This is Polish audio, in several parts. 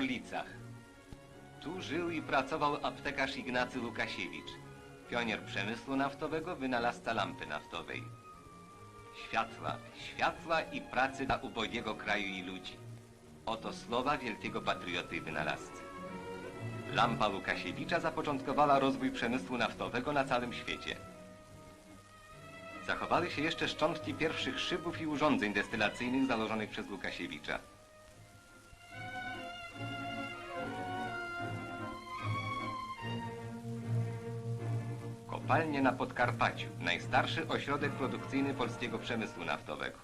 Gorlicach. Tu żył i pracował aptekarz Ignacy Łukasiewicz, pionier przemysłu naftowego, wynalazca lampy naftowej. Światła, światła i pracy dla ubogiego kraju i ludzi. Oto słowa wielkiego patrioty i wynalazcy. Lampa Łukasiewicza zapoczątkowała rozwój przemysłu naftowego na całym świecie. Zachowały się jeszcze szczątki pierwszych szybów i urządzeń destylacyjnych założonych przez Łukasiewicza. Kopalnie na Podkarpaciu, najstarszy ośrodek produkcyjny polskiego przemysłu naftowego.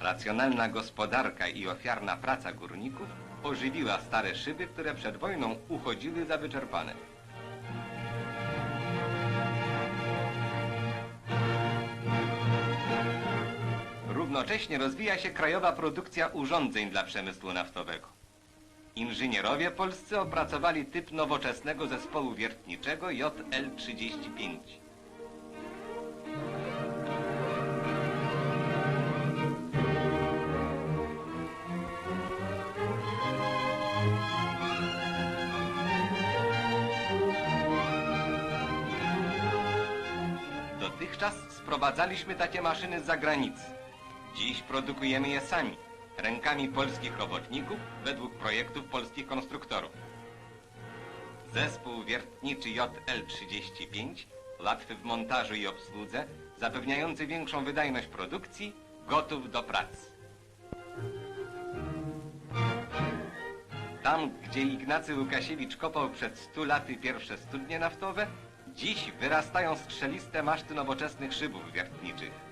Racjonalna gospodarka i ofiarna praca górników ożywiła stare szyby, które przed wojną uchodziły za wyczerpane. Równocześnie rozwija się krajowa produkcja urządzeń dla przemysłu naftowego. Inżynierowie polscy opracowali typ nowoczesnego zespołu wiertniczego JL-35. Dotychczas sprowadzaliśmy takie maszyny z zagranicy. Dziś produkujemy je sami, rękami polskich robotników według projektów polskich konstruktorów. Zespół wiertniczy JL35, łatwy w montażu i obsłudze, zapewniający większą wydajność produkcji, gotów do pracy. Tam, gdzie Ignacy Łukasiewicz kopał przed 100 laty pierwsze studnie naftowe, dziś wyrastają strzeliste maszty nowoczesnych szybów wiertniczych.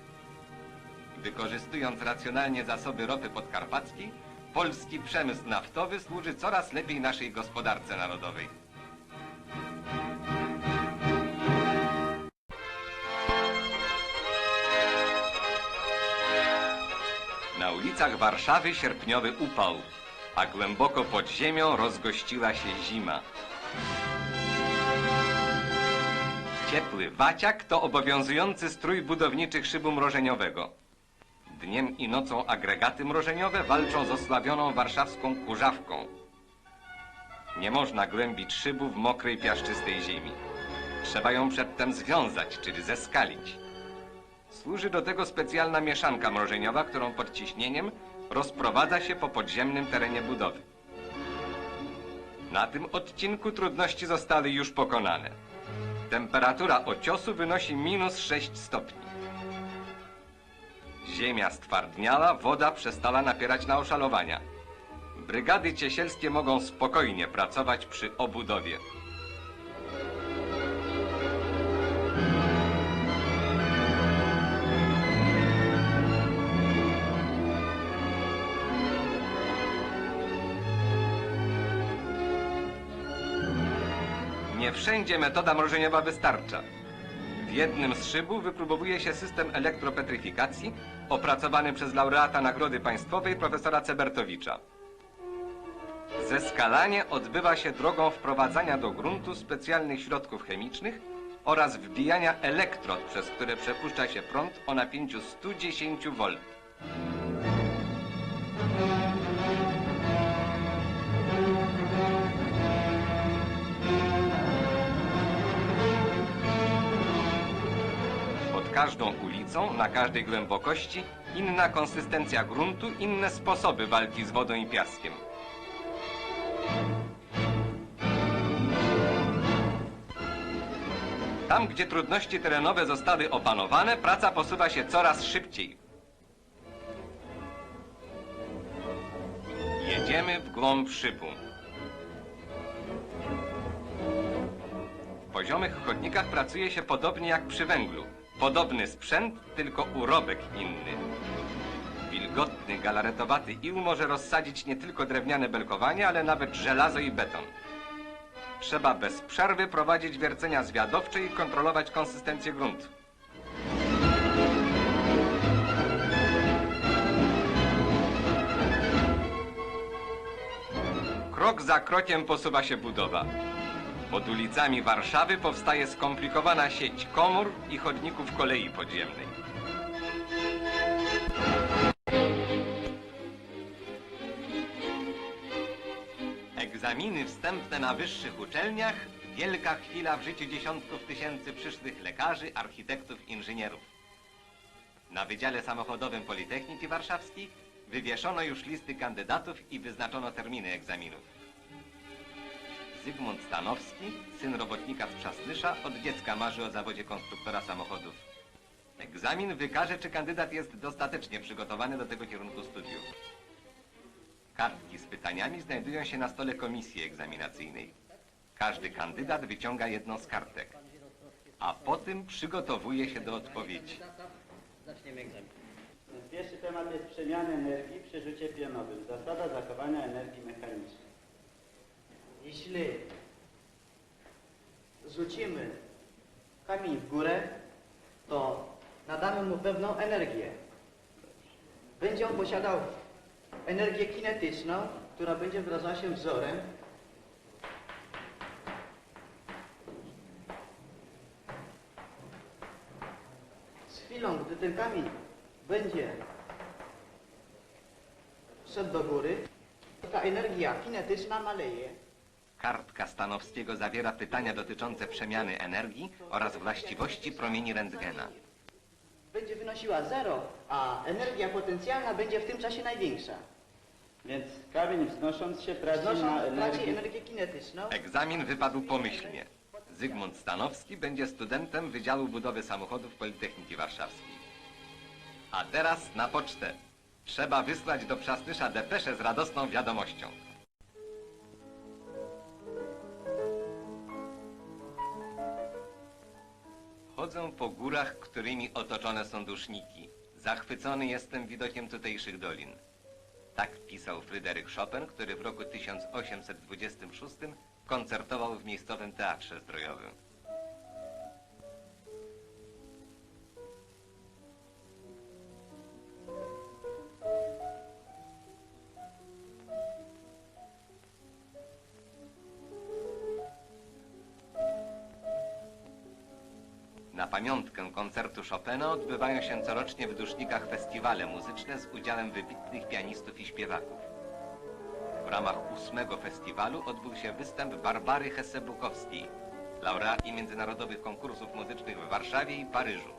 Wykorzystując racjonalnie zasoby ropy podkarpackiej, polski przemysł naftowy służy coraz lepiej naszej gospodarce narodowej. Na ulicach Warszawy sierpniowy upał, a głęboko pod ziemią rozgościła się zima. Ciepły waciak to obowiązujący strój budowniczych szybu mrożeniowego. Dniem i nocą agregaty mrożeniowe walczą z osławioną warszawską kurzawką. Nie można głębić szybu w mokrej, piaszczystej ziemi. Trzeba ją przedtem związać, czyli zeskalić. Służy do tego specjalna mieszanka mrożeniowa, którą pod ciśnieniem rozprowadza się po podziemnym terenie budowy. Na tym odcinku trudności zostały już pokonane. Temperatura ociosu wynosi minus 6 stopni. Ziemia stwardniała, woda przestała napierać na oszalowania. Brygady ciesielskie mogą spokojnie pracować przy obudowie. Nie wszędzie metoda mrożeniowa wystarcza. W jednym z szybów wypróbowuje się system elektropetryfikacji opracowany przez laureata Nagrody Państwowej profesora Cebertowicza. Zeskalanie odbywa się drogą wprowadzania do gruntu specjalnych środków chemicznych oraz wbijania elektrod, przez które przepuszcza się prąd o napięciu 110 V. każdą ulicą, na każdej głębokości, inna konsystencja gruntu, inne sposoby walki z wodą i piaskiem. Tam, gdzie trudności terenowe zostały opanowane, praca posuwa się coraz szybciej. Jedziemy w głąb szybu. W poziomych chodnikach pracuje się podobnie jak przy węglu. Podobny sprzęt, tylko urobek inny. Wilgotny, galaretowaty ił może rozsadzić nie tylko drewniane belkowanie, ale nawet żelazo i beton. Trzeba bez przerwy prowadzić wiercenia zwiadowcze i kontrolować konsystencję gruntu. Krok za krokiem posuwa się budowa. Pod ulicami Warszawy powstaje skomplikowana sieć komór i chodników kolei podziemnej. Egzaminy wstępne na wyższych uczelniach wielka chwila w życiu dziesiątków tysięcy przyszłych lekarzy, architektów, inżynierów. Na Wydziale Samochodowym Politechniki Warszawskiej wywieszono już listy kandydatów i wyznaczono terminy egzaminów. Zygmunt Stanowski, syn robotnika z Przasnysza, od dziecka marzy o zawodzie konstruktora samochodów. Egzamin wykaże, czy kandydat jest dostatecznie przygotowany do tego kierunku studiów. Kartki z pytaniami znajdują się na stole komisji egzaminacyjnej. Każdy kandydat wyciąga jedną z kartek, a potem przygotowuje się do odpowiedzi. Zaczniemy egzamin. Pierwszy temat jest przemiany energii przy rzucie pionowym. Zasada zachowania energii mechanicznej. Jeśli rzucimy kamień w górę, to nadamy mu pewną energię. Będzie on posiadał energię kinetyczną, która będzie wyrażała się wzorem. Z chwilą, gdy ten kamień będzie szedł do góry, ta energia kinetyczna maleje. Kartka Stanowskiego zawiera pytania dotyczące przemiany energii oraz właściwości promieni rentgena. będzie wynosiła 0, a energia potencjalna będzie w tym czasie największa. Więc kamień wznosząc się traci na Znosząc traci energię kinetyczną. Egzamin wypadł pomyślnie. Zygmunt Stanowski będzie studentem Wydziału Budowy Samochodów Politechniki Warszawskiej. A teraz na pocztę. Trzeba wysłać do Przasnysza depeszę z radosną wiadomością. Chodzę po górach, którymi otoczone są duszniki. Zachwycony jestem widokiem tutejszych dolin. Tak pisał Fryderyk Chopin, który w roku 1826 koncertował w miejscowym teatrze zdrojowym. Na pamiątkę koncertu Chopina odbywają się corocznie w Dusznikach festiwale muzyczne z udziałem wybitnych pianistów i śpiewaków. W ramach ósmego festiwalu odbył się występ Barbary Hesse-Bukowskiej, laureatki międzynarodowych konkursów muzycznych w Warszawie i Paryżu.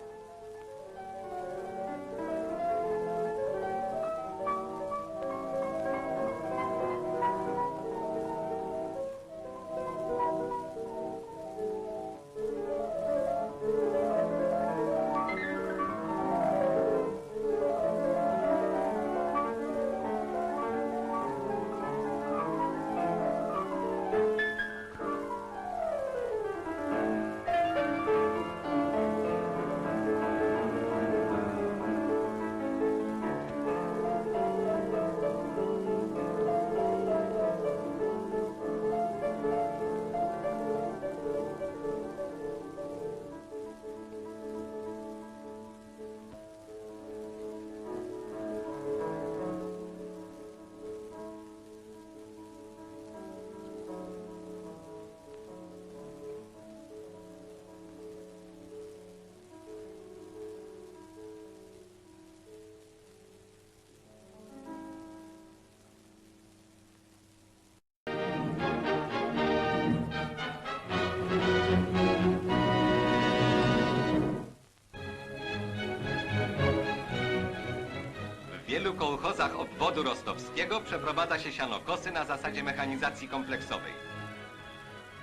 Wielu kołchozach obwodu rostowskiego przeprowadza się sianokosy na zasadzie mechanizacji kompleksowej.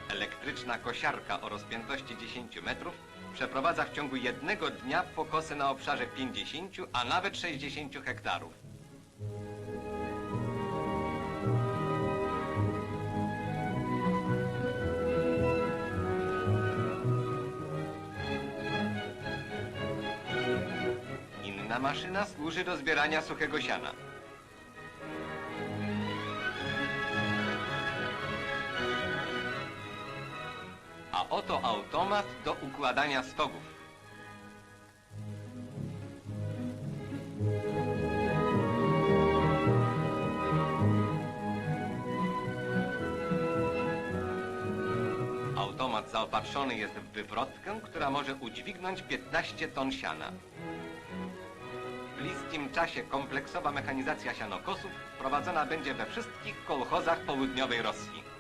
Elektryczna kosiarka o rozpiętości 10 metrów przeprowadza w ciągu jednego dnia pokosy na obszarze 50, a nawet 60 hektarów. Inna maszyna służy do zbierania suchego siana. A oto automat do układania stogów. Automat zaopatrzony jest w wywrotkę, która może udźwignąć 15 ton siana. W bliskim czasie kompleksowa mechanizacja sianokosów prowadzona będzie we wszystkich kołchozach południowej Rosji.